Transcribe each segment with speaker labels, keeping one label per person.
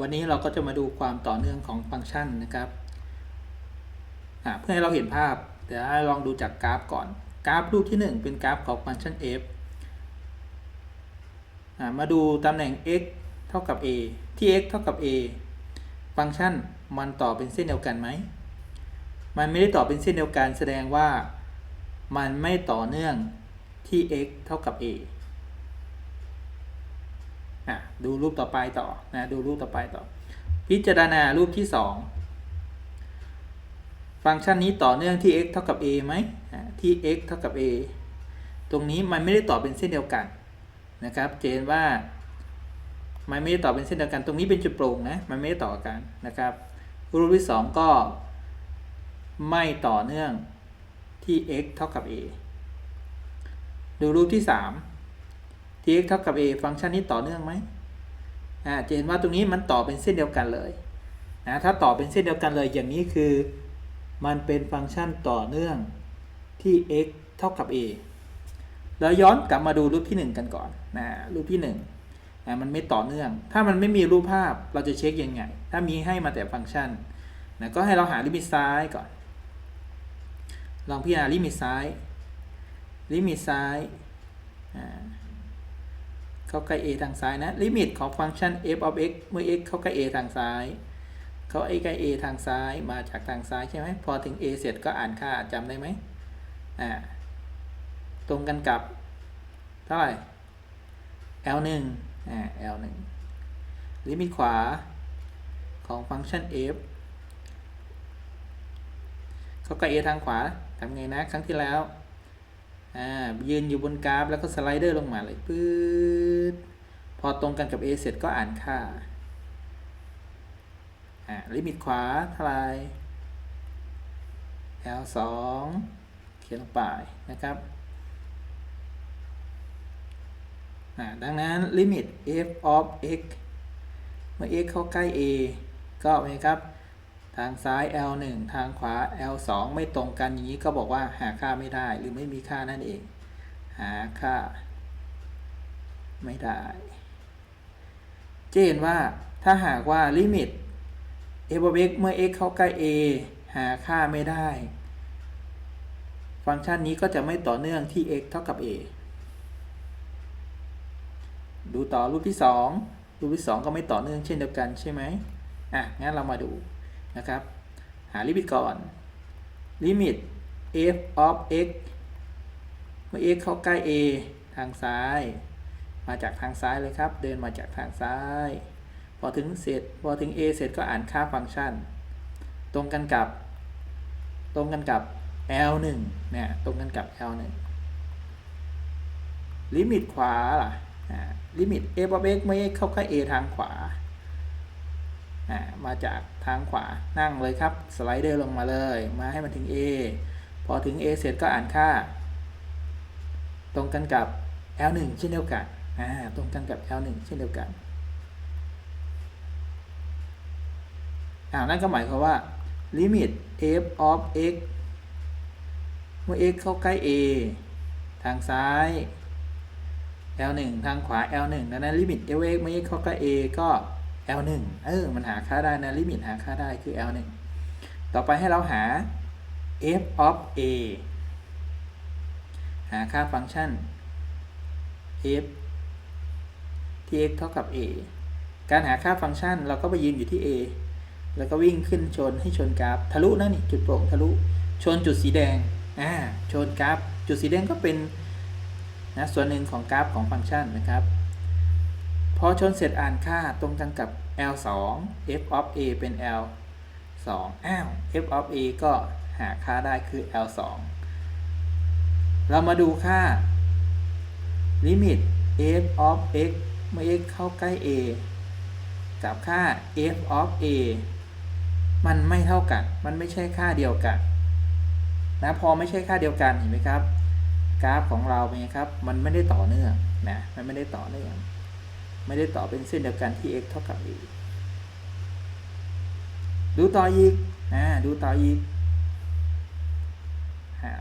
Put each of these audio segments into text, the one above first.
Speaker 1: วันนี้เราก็จะมาดูความต่อเนื่องของฟังก์ชันนะครับ เพื่อให้เราเห็นภาพเดี๋ยวลองดูจากกราฟก่อน กราฟรูปที่ 1 เป็นกราฟของฟังก์ชัน f มาดูตำแหน่ง x เท่ากับ a ที่ x เท่ากับ a ฟังก์ชันมันต่อเป็นเส้นเดียวกันไหม มันไม่ได้ต่อเป็นเส้นเดียวกันแสดงว่า มันไม่ต่อเนื่องที่ x เท่ากับ a อะดูรูปต่อไปต่อนะดูรูปต่อไปต่อ พิจารณารูปที่ 2 ฟังก์ชันนี้ต่อเนื่องที่ x เท่ากับ a ไหมที่ x เท่ากับ a ตรงนี้มันไม่ได้ต่อเป็นเส้นเดียวกันนะครับ เจนว่ามันไม่ได้ต่อเป็นเส้นเดียวกัน ตรงนี้เป็นจุดโปร่งนะมันไม่ได้ต่อกันนะครับ รูปที่ 2 ก็ไม่ต่อเนื่องที่ x เท่ากับ a ดูรูปที่ 3 ที่ x เท่ากับ a ฟังก์ชันนี้ต่อเนื่องไหมอ่าจะเห็นว่าตรงนี้มันต่อเป็นเส้นเดียวกันเลยนะถ้าต่อเป็นเส้นเดียวกันเลยอย่างนี้คือ มันเป็นฟังก์ชันต่อเนื่องที่ x เท่ากับ a แล้วย้อนกลับมาดูรูปที่ 1 กันก่อนนะรูปที่1นะมันไม่ต่อเนื่อง ถ้ามันไม่มีรูปภาพเราจะเช็คยังไง ถ้ามีให้มาแต่ฟังก์ชันนะก็ให้เราหาลิมิตซ้ายก่อน ลองพิจารณาลิมิตซ้าย ลิมิตซ้ายอ่า เข้าใกล้ a ทางซ้ายนะ ลิมิตของฟังก์ชัน f of x เมื่อ x เข้าใกล้ a ทางซ้าย เขาใกล้ a ทางซ้าย มาจากทางซ้ายใช่ไหม พอถึง a เสร็จก็อ่านค่าจำได้ไหมอ่า ตรงกันกับ เท่าไหร่ l 1อ่า l 1ลิมิตขวาของฟังก์ชัน f เขาใกล้ a ทางขวาทำไงนะ ครั้งที่แล้ว อ่ายืนอยู่บนกราฟแล้วก็สไลเดอร์ลงมาเลยปื๊ดพอตรงกันกับ a เสร็จก็อ่านค่าอ่าลิมิตขวาเท่าไร l 2เขียนลงไปนะครับอ่าดังนั้นลิมิต f of x เมื่อ x เข้าใกล้ a ก็เป็นไงครับ ทางซ้าย l 1 ทางขวา l 2 ไม่ตรงกันอย่างนี้ก็บอกว่าหาค่าไม่ได้หรือไม่มีค่านั่นเอง หาค่า ไม่ได้เจนว่าถ้าหากว่าลิมิต f of x เมื่อ x เข้าใกล้ a หาค่าไม่ได้ ฟังก์ชันนี้ก็จะไม่ต่อเนื่องที่ x เท่ากับ a ดูต่อรูปที่ 2 รูปที่ 2 ก็ไม่ต่อเนื่องเช่นเดียวกันใช่ไหมอะงั้นเรามาดู นะครับ หาลิมิตก่อน ลิมิต f of x เมื่อ x เข้าใกล้ a ทางซ้าย มาจากทางซ้ายเลยครับ เดินมาจากทางซ้าย พอถึงเสร็จ พอถึง a เสร็จก็อ่านค่าฟังก์ชัน ตรงกันกับ ตรงกันกับ l 1เนี่ย ตรงกันกับ l 1ลิมิตขวาล่ะลิมิต f of x เมื่อ x เข้าใกล้ a ทางขวา มาจากทางขวานั่งเลยครับ สไลเดอร์ลงมาเลย มาให้มันถึง a พอถึง a เสร็จก็อ่านค่า ตรงกันกับ l 1 เช่นเดียวกันตรงกันกับ l 1 เช่นเดียวกันอ่านั่นก็หมายความว่าลิมิต f of x เมื่อ x เข้าใกล้ a ทางซ้าย l 1ทางขวา l 1ดังนั้นลิมิต f of x เมื่อ x เข้าใกล้ a ก็ l 1 เออ มันหาค่าได้นะลิมิตหาค่าได้คือ l 1 ต่อไปให้เราหา f of a หาค่าฟังก์ชัน f ที่ x เท่ากับ a การหาค่าฟังก์ชันเราก็ไปยืนอยู่ที่ a แล้วก็วิ่งขึ้นชนให้ชนกราฟทะลุนะนี่จุดโปร่งทะลุชนจุดสีแดงอ่าชนกราฟ จุดสีแดงก็เป็นนะส่วนหนึ่งของกราฟของฟังก์ชันนะครับ พอชนเสร็จอ่านค่าตรงกันกับ l 2 f of a เป็น l 2อ้าว f of a ก็หาค่าได้คือ l 2เรามาดูค่า ลิมิต f of x เมื่อ x เข้าใกล้ a กับค่า f of a มันไม่เท่ากัน มันไม่ใช่ค่าเดียวกัน นะ พอไม่ใช่ค่าเดียวกันเห็นไหมครับ กราฟของเราเป็นไงครับ มันไม่ได้ต่อเนื่องนะ มันไม่ได้ต่อเนื่อง ไม่ได้ต่อเป็นเส้นเดียวกันที่ x เท่ากับ a ดูต่ออีกนะดูต่ออีก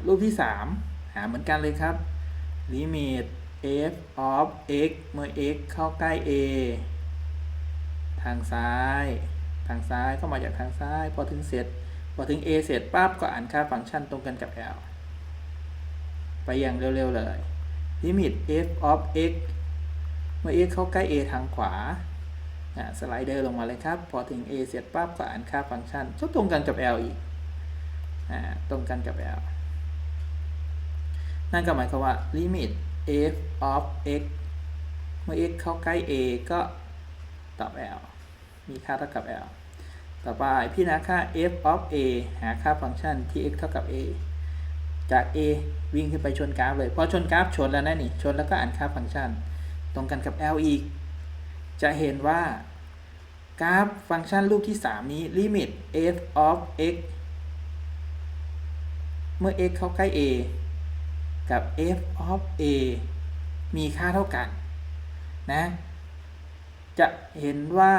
Speaker 1: รูปที่ 3 หาเหมือนกันเลยครับลิมิต f of x เมื่อ x เข้าใกล้ a ทางซ้าย ทางซ้ายก็มาจากทางซ้าย พอถึงเสร็จ พอถึง a เสร็จปั๊บก็อ่านค่าฟังก์ชันตรงกันกับ l ไปอย่างเร็วๆเลย limit f of x เมื่อ x เข้าใกล้ a ทางขวาสไลเดอร์ลงมาเลยครับ พอถึง a เสร็จปั๊บก็อ่านค่าฟังก์ชันก็ตรงกันกับ l อีกอตรงกันกับ l นั่นก็หมายความว่า limit f of x เมื่อ x เข้าใกล้ a ก็ตอบ l มีค่าเท่ากับ l ต่อไปพี่นาค่า f of a หาค่าฟังก์ชันที่ x เท่ากับ a จาก a วิ่งขึ้นไปชนกราฟเลย พอชนกราฟชนแล้วนะนี่ ชนแล้วก็อ่านค่าฟังก์ชัน รงกันกับ l อีก จะเห็นว่ากราฟฟังก์ชันรูปที่ 3 นี้ limit f of x เมื่อ x เข้าใกล้ a กับ f of a มีค่าเท่ากันนะ จะเห็นว่า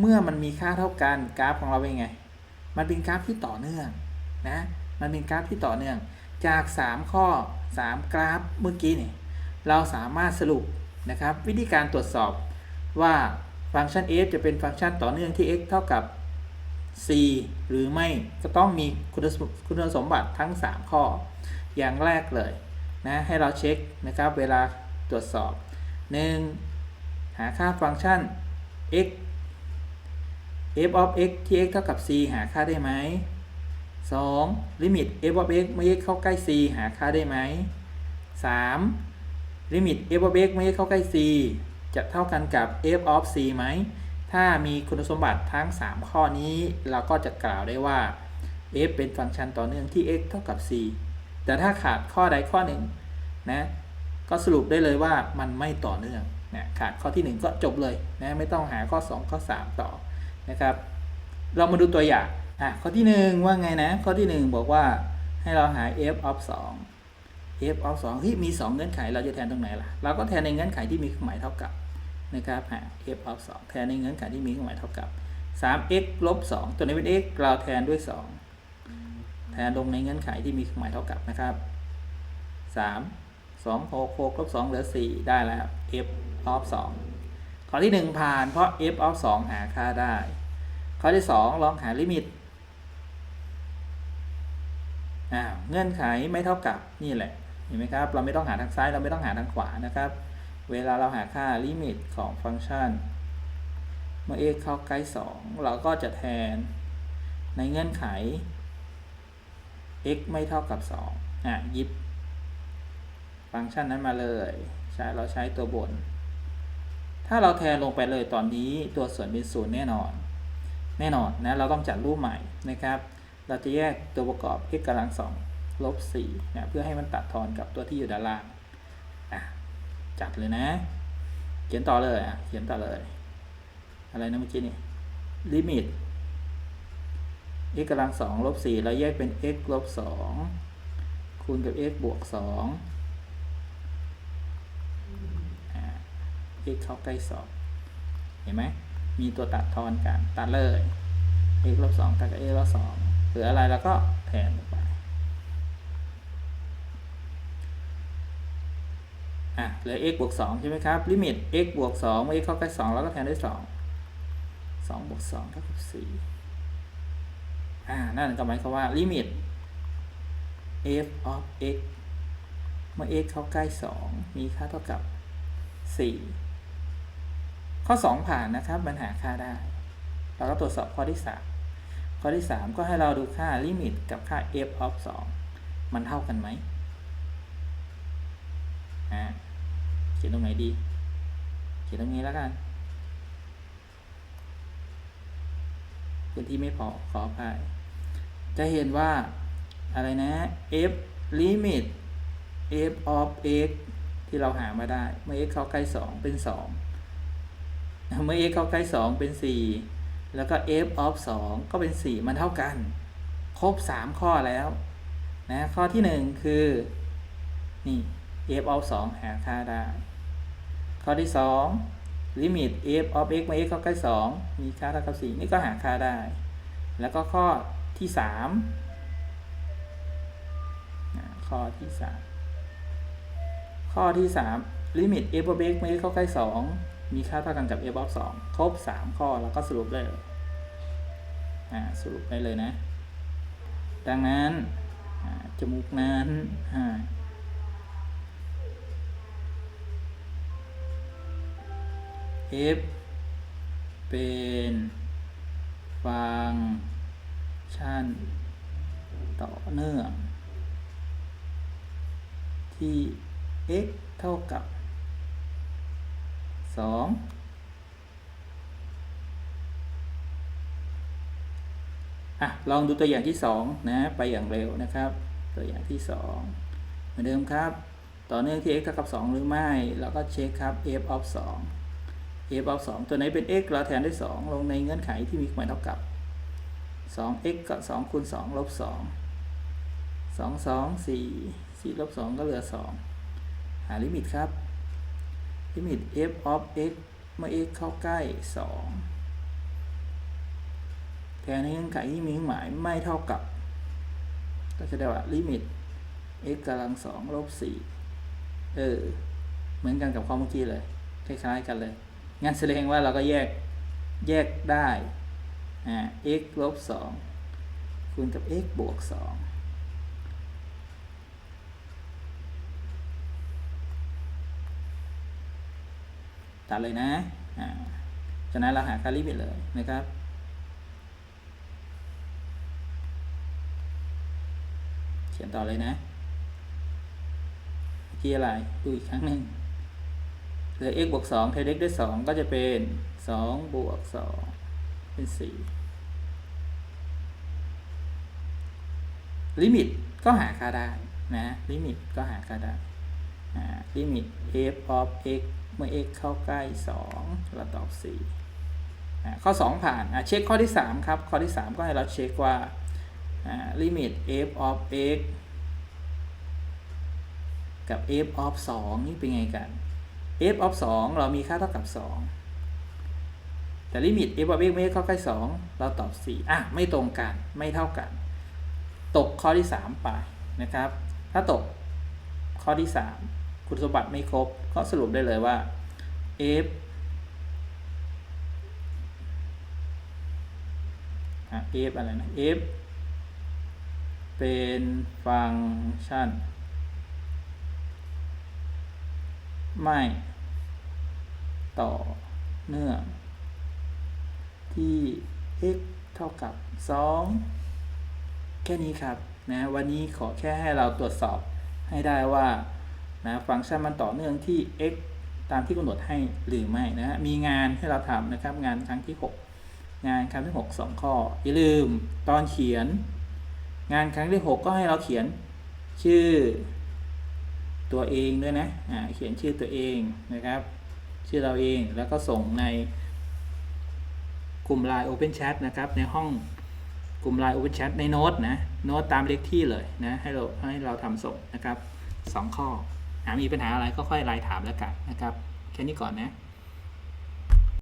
Speaker 1: เมื่อมันมีค่าเท่ากันกราฟของเราเป็นไง มันเป็นกราฟที่ต่อเนื่องนะ มันเป็นกราฟที่ต่อเนื่อง จาก 3 ข้อ 3 กราฟเมื่อกี้นี่เราสามารถสรุป นะครับ วิธีการตรวจสอบว่าฟังก์ชัน f จะเป็นฟังก์ชันต่อเนื่องที่ x เท่ากับ c หรือไม่ก็ต้องมีคุณสมบัติทั้ง 3 ข้อ อย่างแรกเลยนะให้เราเช็คนะครับเวลาตรวจสอบ 1. หาค่าฟังก์ชัน x f of x ที่ x เท่ากับ c หาค่าได้ไหม 2. limit f of x เมื่อ x เข้าใกล้ c หาค่าได้ไหม 3. Limit f of x เมื่อ x เข้าใกล้ c จะเท่ากันกับ f of c ไหม ถ้ามีคุณสมบัติทั้ง 3 ข้อนี้ เราก็จะกล่าวได้ว่า f เป็นฟังก์ชันต่อเนื่องที่ x เท่ากับ c แต่ถ้าขาดข้อใดข้อหนึ่งนะก็สรุปได้เลยว่ามันไม่ต่อเนื่องนะขาดข้อที่ 1 ก็จบเลยนะไม่ต้องหาข้อ 2 ข้อ 3 ต่อนะครับ เรามาดูตัวอย่างอะข้อที่ 1 ว่าไงนะ ข้อที่ 1 บอกว่าให้เราหา f of 2 f of 2เฮ้ยมี 2 เงื่อนไข เราจะแทนตรงไหนล่ะ เราก็แทนในเงื่อนไขที่มีเครื่องหมายเท่ากับนะครับหา f of 2แทนในเงื่อนไขที่มีเครื่องหมายเท่ากับ 3x ลบ2ตัวนี้เป็น x เราแทนด้วย 2 แทนลงในเงื่อนไขที่มีเครื่องหมายเท่ากับนะครับ 3 2 6 6ลบ2เหลือ 4 ได้แล้ว f of 2ข้อที่ 1 ผ่านเพราะ f of 2 หาค่าได้ ข้อที่ 2 ลองหาลิมิตอ่าเงื่อนไขไม่เท่ากับนี่แหละ เห็นไหมครับ เราไม่ต้องหาทางซ้าย เราไม่ต้องหาทางขวานะครับ เวลาเราหาค่าลิมิตของฟังก์ชัน เมื่อ x เข้าใกล้ 2 เราก็จะแทนในเงื่อนไข x ไม่เท่ากับ 2 อะ ยิบ ฟังก์ชันนั้นมาเลย ใช้เราใช้ตัวบน ถ้าเราแทนลงไปเลยตอนนี้ตัวส่วนเป็นศูนย์แน่นอน แน่นอนนะ เราต้องจัดรูปใหม่นะครับ เราจะแยกตัวประกอบ x กำลังสอง ลบ4นะเพื่อให้มันตัดทอนกับตัวที่อยู่ด้านล่างจัดเลยนะ เขียนต่อเลยอะเขียนต่อเลย อะไรนะเมื่อกี้นี่ลิมิต x กำลังสองลบ4เราแยกเป็น x ลบ2คูณกับ x บวก2อ่า x เข้าใกล้2เห็นไหมมีตัวตัดทอนกัน ตัดเลย x ลบ2ตัดกับ x ลบ2เหลืออะไรแล้วก็แทนลงไป อะ เหลือ x บวก2ใช่ไหมครับ ลิมิต x บวก2เมื่อ x เข้าใกล้2แล้วก็แทนด้วย 2 2บวก2เท่ากับ4อ่า นั่นก็หมายความว่า ลิมิต f of x เมื่อ x เข้าใกล้ 2 มีค่าเท่ากับ 4 ข้อ 2 ผ่านนะครับมันหาค่าได้ เราก็ตรวจสอบข้อที่ 3 ข้อที่ 3 ก็ให้เราดูค่าลิมิตกับค่า f of 2 มันเท่ากันไหมอ่า ขียนตรงไหนดี เขียนตรงนี้แล้วกันพื้นที่ไม่พอขออภัยจะเห็นว่าอะไรนะ f limit f of x ที่เราหามาได้ เมื่อ x เข้าใกล้ 2 เป็น 2 เมื่อ x เข้าใกล้ 2 เป็น 4 แล้วก็ f of 2 ก็เป็น 4 มันเท่ากัน ครบ 3 ข้อแล้วนะข้อที่ 1 คือ นี่ f of 2 หาค่าได้ ข้อที่ 2 limit f of x เมื่อ x เข้าใกล้ 2 มีค่าเท่ากับ 4 นี่ก็หาค่าได้ แล้วก็ข้อที่ 3 ข้อที่ 3 ข้อที่ 3 limit f of x เมื่อ x เข้าใกล้ 2 มีค่าเท่ากันกับ f of 2 ครบ 3 ข้อแล้วก็สรุปได้เลยอ่าสรุปได้เลยนะ ดังนั้นจมูกนั้น f เป็นฟังก์ชันต่อเนื่อง ที่ x เท่ากับ 2 อะ ลองดูตัวอย่างที่ 2 นะ ไปอย่างเร็วนะครับ ตัวอย่างที่ 2 เหมือนเดิมครับ ต่อเนื่องที่ x เท่ากับ 2 หรือไม่ แล้วก็เช็คครับ f of 2 f of 2ตัวไหนเป็น x เราแทนด้วย 2 ลงในเงื่อนไขที่มีความเท่ากับ 2x กับ2คูณ2ลบ2 2 2 4 4ลบ2ก็เหลือ 2 หาลิมิตครับ ลิมิต f of x เมื่อ x เข้าใกล้ 2 แทนในเงื่อนไขที่มีเครื่องหมายไม่เท่ากับ ก็จะได้ว่าลิมิต x กำลัง2ลบ4เออ เหมือนกันกับข้อเมื่อกี้เลย คล้ายๆกันเลย งั้นแสดงว่าเราก็แยกแยกได้อ่า x ลบ2คูณกับ x บวก2ตัดเลยนะอ่าจากนั้นเราหาค่าลิมิตเลยนะครับเขียนต่อเลยนะเมื่อกี้อะไรดูอีกครั้งหนึ่ง เหลือ x บวก2เทเล็กด้วย 2 ก็จะเป็น2บวก2เป็น 4 ลิมิตก็หาค่าได้นะลิมิตก็หาค่าได้ลิมิต f of x เมื่อ x เข้าใกล้ 2 เราตอบ4อ่ข้อ 2 ผ่านเช็คข้อที่ 3 ครับ ข้อที่ 3 ก็ให้เราเช็คว่าอ่าลิมิต f of x กับ f of 2 นี่เป็นไงกัน f of 2 เรามีค่าเท่ากับ 2 แต่ลิมิต f of x ไม่เข้าใกล้ 2 เราตอบ 4 อะ ไม่ตรงกัน ไม่เท่ากัน ตกข้อที่ 3 ไปนะครับ ถ้าตกข้อที่ 3 คุณสมบัติไม่ครบ ก็สรุปได้เลยว่า f อะ f อะไรนะ f เป็นฟังก์ชัน ไม่ ต่อเนื่อง ที่ x เท่ากับ 2 แค่นี้ครับนะวันนี้ขอแค่ให้เราตรวจสอบให้ได้ว่านะฟังก์ชันมันต่อเนื่องที่ x ตามที่กำหนดให้หรือไม่นะฮะมีงานให้เราทำนะครับงานครั้งที่ 6 งานครั้งที่ 6 2 ข้อ อย่าลืมตอนเขียน งานครั้งที่ 6 ก็ให้เราเขียนชื่อ ตัวเองด้วยนะอ่าเขียนชื่อตัวเองนะครับ ชื่อเราเองแล้วก็ส่งในกลุ่ม Line Open Chat นะครับ ในห้องกลุ่ม Line Open Chat ในโน้ตนะโน้ตตามเลขที่เลยนะให้เราให้เราทำส่งนะครับสองข้ออ่ามีปัญหาอะไรก็ค่อยไลน์ถามแล้วกันนะครับ แค่นี้ก่อนนะ